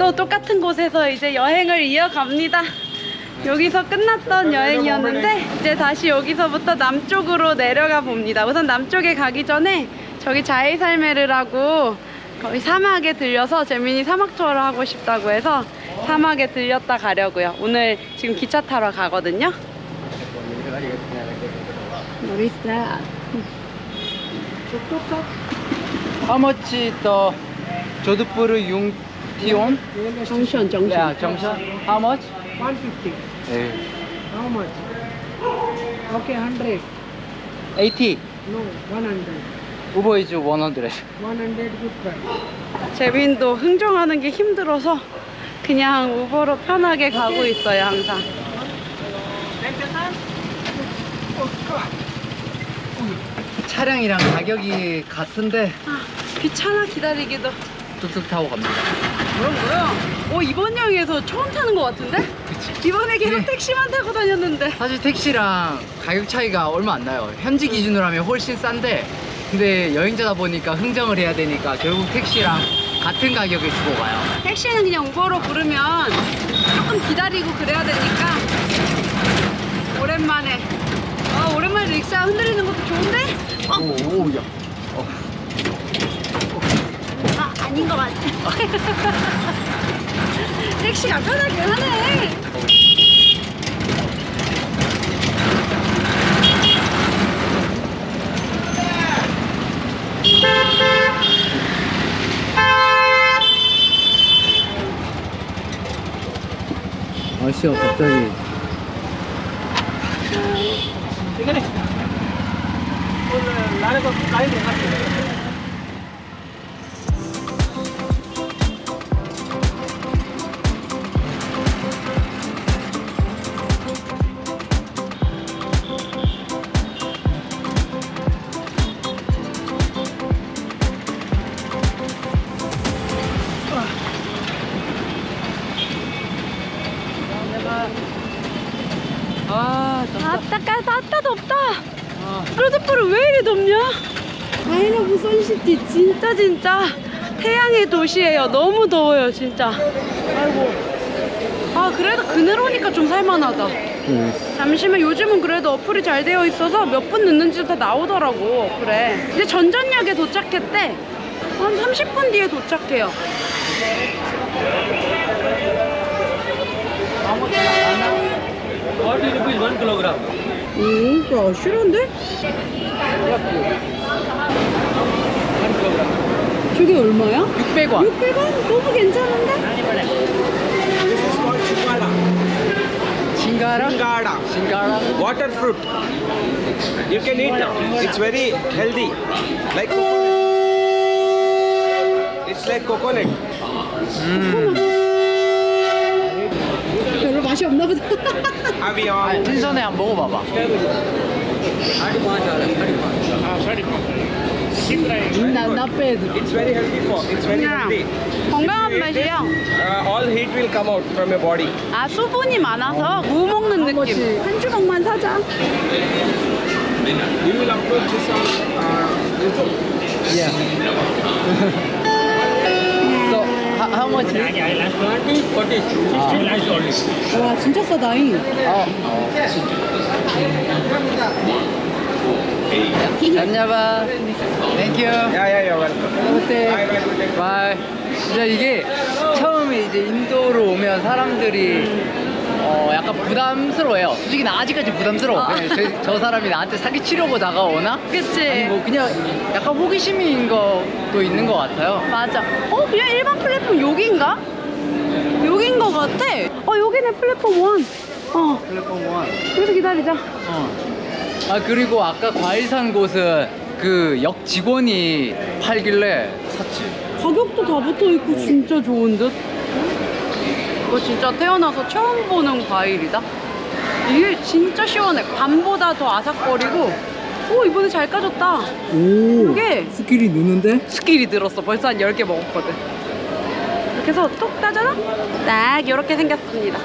또 똑같은 곳에서 이제 여행을 이어갑니다. 여기서 끝났던 여행이었는데 이제 다시 여기서부터 남쪽으로 내려가 봅니다. 우선 남쪽에 가기 전에 저기 자이살메르라고 거기 사막에 들려서 재민이 사막 투어를 하고 싶다고 해서 사막에 들렸다 가려고요. 오늘 지금 기차 타러 가거든요. 모리스타. How much the Jodhpur Tion? 정션 정션. Yeah, junction. How much? 150. 네. How much? Okay, 100. 80. No, 100. Uber is 100. 100 good price. 재민도 흥정하는 게 힘들어서 그냥 우버로 편하게 가고 있어요 항상. 차량이랑 가격이 같은데 아, 귀찮아 기다리기도. 뚝뚝 타고 갑니다. 그럼 그럼. 어 이번 여행에서 처음 타는 것 같은데? 이번에 계속 네. 택시만 타고 다녔는데. 사실 택시랑 가격 차이가 얼마 안 나요. 현지 기준으로 하면 훨씬 싼데 근데 여행자다 보니까 흥정을 해야 되니까 결국 택시랑 같은 가격을 주고 가요. 택시는 그냥 우버로 부르면 조금 기다리고 그래야 되니까 오랜만에. 아 오랜만에 릭샤 흔들리는 것도 좋은데? 어, 오, 오, 야. 아 아닌 것 같아. 택시가 편하긴 하네. 아씨가 갑자기 아, 진짜 진짜 태양의 도시예요. 너무 더워요 진짜. 아이고. 아 그래도 그늘 오니까 좀 살만하다. 잠시만 요즘은 그래도 어플이 잘 되어 있어서 몇 분 늦는지도 다 나오더라고 어플에. 이제 전전역에 도착했대. 한 30분 뒤에 도착해요. 40 rupees 1 kilogram. 오, 야 실한데? 1 kilogram. 저게 얼마야? 600원. 600원? 너무 괜찮은데? This is called chingada. 신가라? Chingada. 신가라? Water fruit. You can eat. It's very healthy. Like coconut. It's like coconut. 별로 맛이 없나 보다. 아, all? 신선해 한번 먹어봐봐. 나 빼도. It's very healthy for. It's very Yeah. healthy. 건강한 If you eat 맛이야. it, uh, all heat will come out from your body. 아 수분이 많아서 무 먹는 느낌. 한 주먹만 사자. You will upload this on uh, YouTube. Yeah. so, how, how much? is- 20, 40, 60 lakhs only. 와 진짜 싸다잉. 어. 안녕하. 땡큐. Good day. 바이. 진짜 이게 처음에 이제 인도로 오면 사람들이 어 약간 부담스러워요. 솔직히 나 아직까지 부담스러워. 아. 저, 저 사람이 나한테 사기 치려고 다가오나? 아니 그치? 뭐 그냥 약간 호기심인 것도 있는 것 같아요. 맞아. 어 그냥 일반 플랫폼 여긴가? 여긴 거 같아. 어 여기네 플랫폼 1. 어 플랫폼 원. 여기서 기다리자. 어. 아 그리고 아까 과일 산 곳은 그 역 직원이 팔길래 샀지. 가격도 다 붙어 있고 진짜 좋은 듯. 이거 진짜 태어나서 처음 보는 과일이다. 이게 진짜 시원해. 밤보다 더 아삭거리고. 오 이번에 잘 까졌다. 오. 이게 스킬이 느는데? 스킬이 들었어. 벌써 한 10개 먹었거든. 이렇게 해서 톡 따잖아? 딱 이렇게 생겼습니다.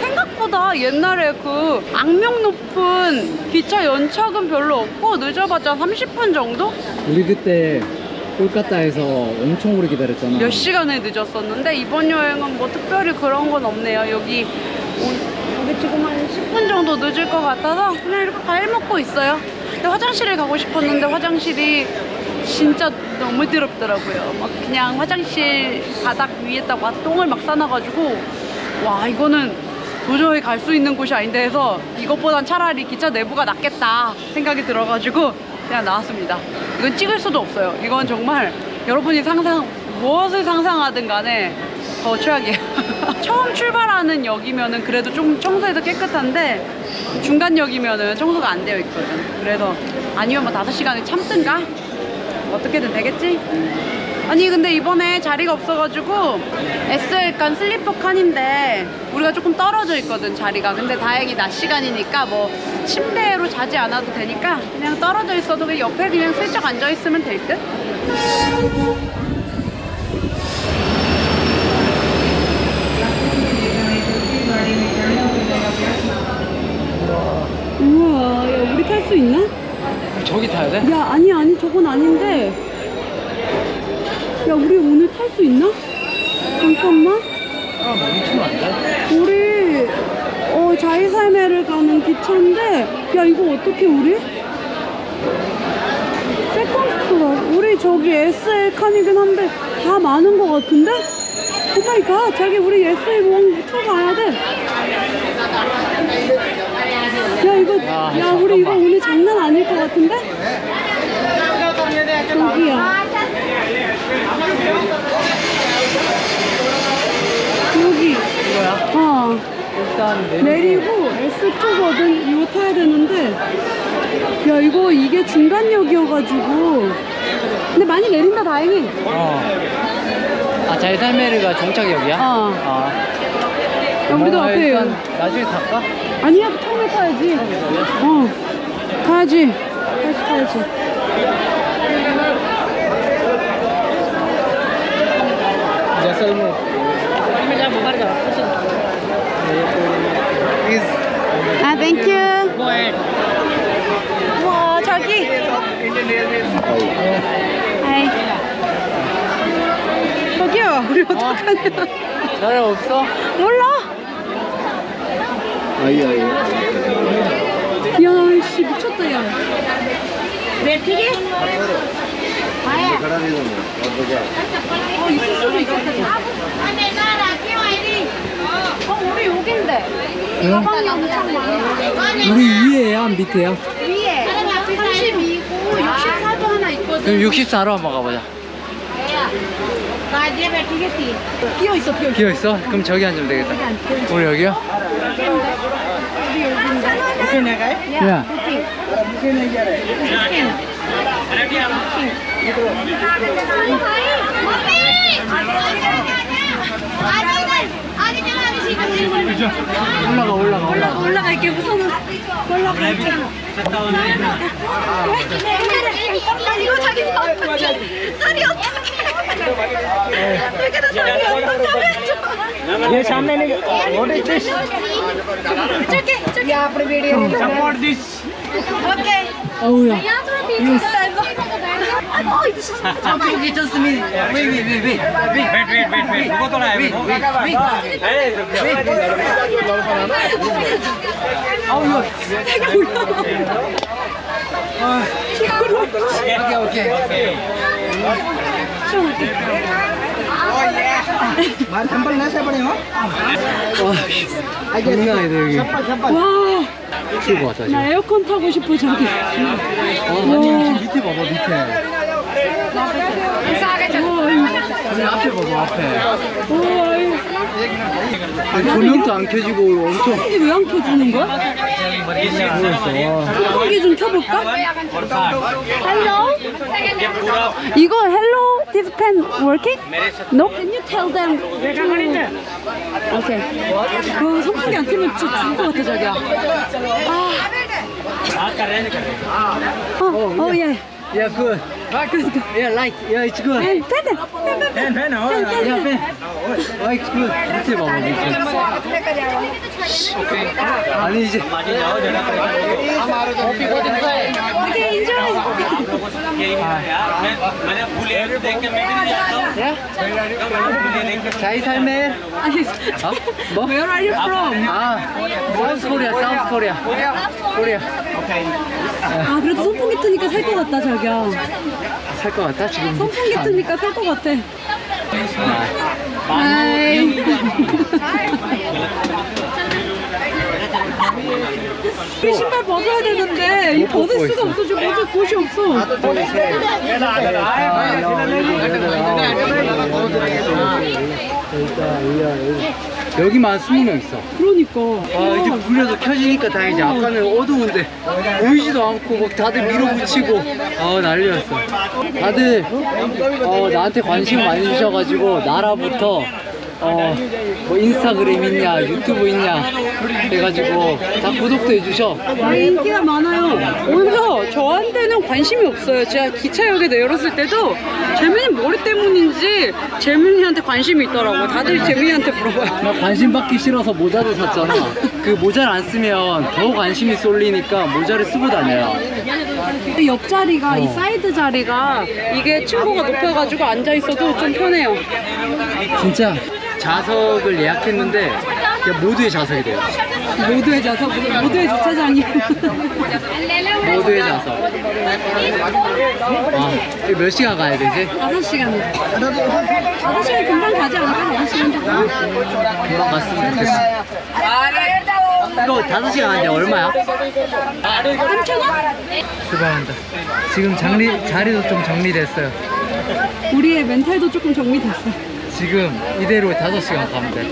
생각보다 옛날에 그 악명 높은 기차 연착은 별로 없고 늦어봤자 30분 정도? 우리 그때 꼴까따에서 엄청 오래 기다렸잖아. 몇 시간을 늦었었는데 이번 여행은 뭐 특별히 그런 건 없네요. 여기 오- 여기 지금 한 10분 정도 늦을 것 같아서 그냥 이렇게 과일 먹고 있어요. 근데 화장실에 가고 싶었는데 화장실이 진짜 너무 더럽더라고요. 막 그냥 화장실 바닥 위에다가 똥을 막 싸놔가지고 와 이거는 도저히 갈 수 있는 곳이 아닌데 해서 이것보단 차라리 기차 내부가 낫겠다 생각이 들어가지고 그냥 나왔습니다. 이건 찍을 수도 없어요. 이건 정말 여러분이 상상 무엇을 상상하든 간에 더 최악이에요. 처음 출발하는 역이면은 그래도 좀 청소해도 깨끗한데 중간 역이면은 청소가 안 되어 있거든. 그래서 아니면 뭐 5시간을 참든가 어떻게든 되겠지? 아니 근데 이번에 자리가 없어가지고 SL 칸 슬리퍼 칸인데 우리가 조금 떨어져 있거든 자리가 근데 다행히 낮 시간이니까 뭐 침대로 자지 않아도 되니까 그냥 떨어져 있어도 그냥 옆에 그냥 슬쩍 앉아 있으면 될 듯? 우와 야 우리 탈 수 있나? 저기 타야 돼? 야 아니 아니 저건 아닌데 야 우리 오늘 탈 수 있나? 잠깐만 아, 멈추면 안 돼? 우리 어 자이살메를 가는 기차인데 야 이거 어떻게 우리? 세컨드 클럽 우리 저기 SL 칸이긴 한데 다 많은 것 같은데? 오마이갓 자기 우리 SL 원투 가야 돼. 야 이거 야, 야 우리 이거. 오늘 장난 아닐 것 같은데? 여기야. 여기. 이거야? 어. 일단 내리고. 내리고 S2거든 이거 타야 되는데 야 이거 이게 중간역이어가지고 근데 많이 내린다 다행히 어. 아, 자이살메르가 정착역이야? 어. 아. 야, 우리도 어, 앞에 일단 나중에 탈까? 아니야 타야지. 어 타야지. 다시 타야지. 아 땡큐 와 저기. 아이. 저기요 우리 어떡하냐. 사람 없어? 몰라. 아이, 아이. 야, 씨, 미쳤다, 야. 튀기? 어, 있을 수도 있겠다. 어, 우리 여긴데. 가방이 엄청 많아. 우리 위에야, 밑에야? 위에 32고 64도 하나 있거든. 그럼 64로 한번 가보자. 끼어 있어, 끼어 있어. 기어 있어? 그럼 저기 앉으면 되겠다. 우리 여기요? 야. Chicken है यार चिकन ये सामने नहीं what this it's okay ये आपने video support this 오케이. 어우야. 이거 저기 여기 좋습니다. Wait, wait, wait, wait. Wait, wait, wait, wait, wait. 누구 돌아요? Wait, wait, wait. 에이, wait. 아우, 이거. 아, 오케이, 오케이. 오케이. 와, 장난 아니다, 여기. 와, 치고 왔다, 지금. 나 에어컨 타고 싶어, 저기. 아, 아니, 지금 밑에 봐봐, 밑에. 아니, 앞에 봐봐, 앞에. 우와, 이거. 아니, 조명도 안 켜지고 엄청. 이게 왜안 켜주는 거야? 와. 여기 좀 켜볼까? 이거 hello? This pen working? No? Can you tell them to... 오케이. 그 선풍기 안 틀면 진짜 죽을 것 같아, 자기야. 아. 어, 어, 예. 야, Right, good, good. Yeah, light. Yeah, it's good. Pen, pen, pen, pen, pen. Yeah, pen. Oh, it's good. 이렇게 먹으면 되지. 오케이. 아니 이제. Okay, enjoy. मैंने फूले देख के मैं भी नहीं आता हूँ। क्या? 잘 살매? 아니, 뭐? Where are you from? 아, South Korea, South Korea. Korea. Okay. 아. 아 그래도 선풍기 트니까 살 것 같다 자기야. 살 것 같아, 지금. 선풍기 트니까 살 것 같아. 아, 하이. 이 신발 벗어야 되는데 이못 벗을 수가 있어. 없어 지금 벗을 곳이 없어. 여기만 20명 있어. 그러니까. 아, 이제 불려서 켜지니까 다행이지. 아까는 어두운데 보이지도 않고 막 다들 밀어붙이고 아 난리였어. 다들 어, 나한테 관심 많이 주셔가지고 나라부터 어, 뭐 인스타그램 있냐, 유튜브 있냐 해가지고 다 구독도 해주셔. 아, 인기가 많아요. 오히려 저한테는 관심이 없어요. 제가 기차역에 내렸을 때도 재민이 머리 때문인지 재민이한테 관심이 있더라고요. 다들 재민이한테 물어봐요. 나 관심 받기 싫어서 모자를 샀잖아. 그 모자를 안 쓰면 더 관심이 쏠리니까 모자를 쓰고 다녀요. 이 옆자리가, 이 어. 사이드 자리가 이게 층고가 높여가지고 앉아있어도 좀 편해요. 진짜 좌석을 예약했는데 모두의 좌석이 돼요. 모두의 좌석, 모두의 주차장이. 모두의 좌석. 아, 이거 몇 시간 가야 되지? 5시간. 5시간 금방 가지 않을까? 5시간 정도? 금방 갔으면 좋겠어. 이거 5시간 하는데 얼마야? 3,000원? 수고한다. 지금 장리, 자리도 좀 정리됐어요. 우리의 멘탈도 조금 정리됐어. 지금 이대로 5시간 가면 돼.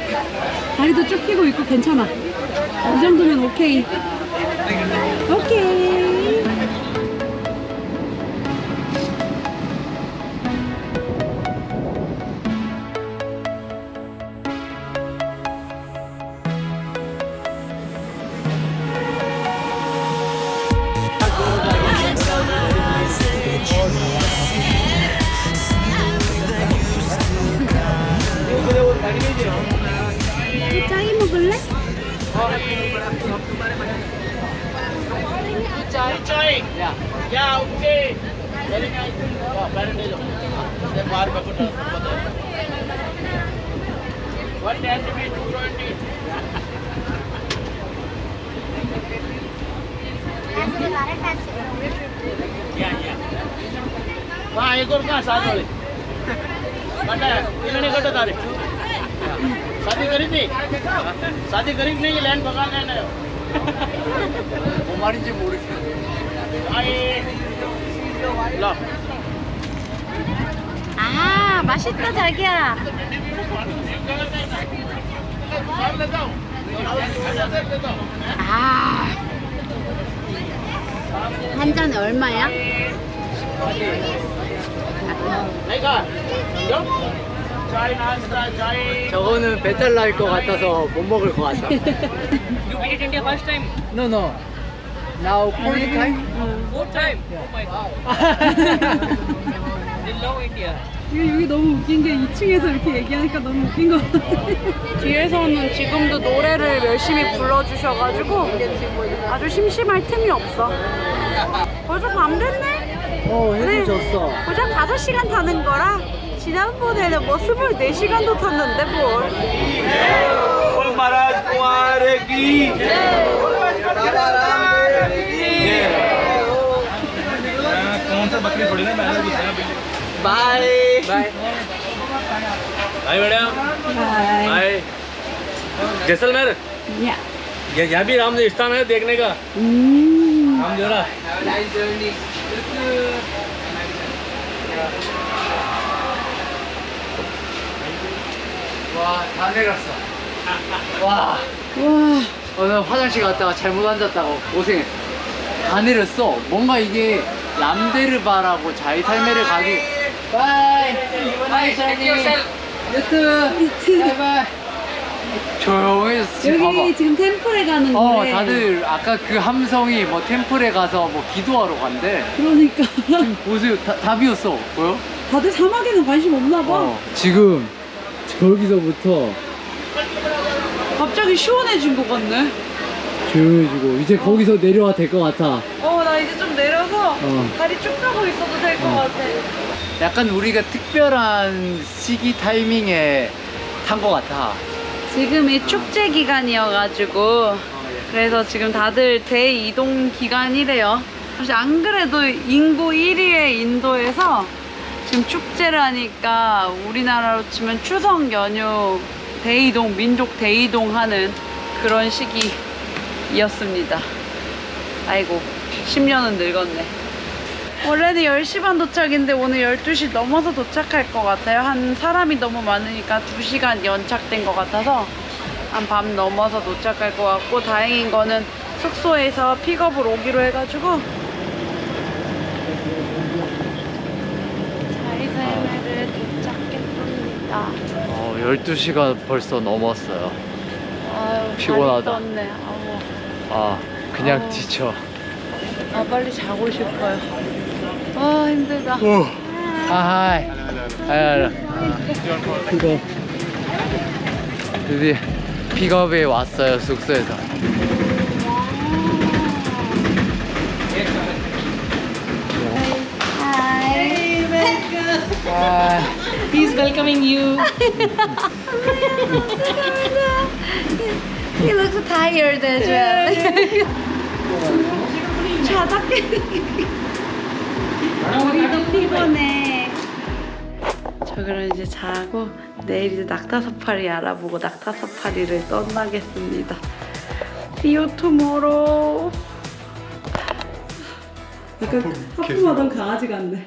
다리도 쭉 펴고 있고 괜찮아. 이 정도면 오케이. 오케이. mark up to What has to be 220? Yeah, yeah. वहाँ एक और कहाँ साथ वाले बट इन्होंने कटो तारे शादी करी थी शादी करी नहीं लैंड पकाने ना हमारी जी मूड आई ला 아 맛있다 자기야 아한 잔에 얼마야? 저거는 배탈 날 것 같아서 못 먹을 것 같다 No no Now Korean time? More time? Oh my god. In long India. 이게 여기 너무 웃긴 게 2층에서 이렇게 얘기하니까 너무 웃긴 것 같아. 뒤에서는 지금도 노래를 열심히 불러주셔가지고 아주 심심할 틈이 없어. 벌써 밤 됐네? 어, 네. 해주셨어. 고작 5시간 타는 거라 지난번에는 뭐 24시간도 탔는데 뭘. महाराज कुमार की कौन सा बकरी थोड़ी ना मैंने पूछा 바이. 바이. Hi madam 하이. हाय जैसलमेर 야. ये यहाँ भी राम स्थान है देखने का 음. राम जोरा 와, 다 내렸어. 와. 와. 오늘 화장실 갔다가 잘못 앉았다고 고생했어. 다 내렸어. 뭔가 이게 람데르바라고 자이탈메를 가기. 바이. 바이, 샤니. 유튜브. 바이바이. 조용해졌어. 지금 여기 봐봐. 지금 템플에 가는 어, 거래. 다들 아까 그 함성이 뭐 템플에 가서 뭐 기도하러 간대. 그러니까 지금 보세요. 다, 다 비었어. 보여? 다들 사막에는 관심 없나 봐. 어, 지금 거기서부터 갑자기 시원해진 것 같네. 조용해지고 이제 거기서 내려와 될 것 같아. 어, 나 이제 좀 내려서 어. 다리 쭉 펴고 있어도 될것 어. 같아. 약간 우리가 특별한 시기 타이밍에 탄 것 같아. 지금이 축제 기간이어가지고 그래서 지금 다들 대이동 기간이래요. 사실 안 그래도 인구 1위의 인도에서 지금 축제를 하니까 우리나라로 치면 추석 연휴 대이동, 민족 대이동 하는 그런 시기였습니다. 아이고, 10년은 늙었네. 원래는 10시 반 도착인데 오늘 12시 넘어서 도착할 것 같아요. 한 사람이 너무 많으니까 2시간 연착된 것 같아서 한 밤 넘어서 도착할 것 같고 다행인 거는 숙소에서 픽업을 오기로 해가지고 자이살메를 도착했습니다. 어, 12시가 벌써 넘었어요. 아유, 피곤하다. 아우, 아, 그냥 어. 지쳐. 아 빨리 자고 싶어요. 아 힘들다. 아, 하이. 하이, 그거. 드디어 픽업에 왔어요, 숙소에서. 아, He's welcoming you. He looks tired as well. 자작게. 우리도 피곤해. 저 그럼 이제 자고 내일 이제 낙타 사파리 알아보고 낙타 사파리를 떠나겠습니다. See you tomorrow. 약간 하품하던 강아지 같네.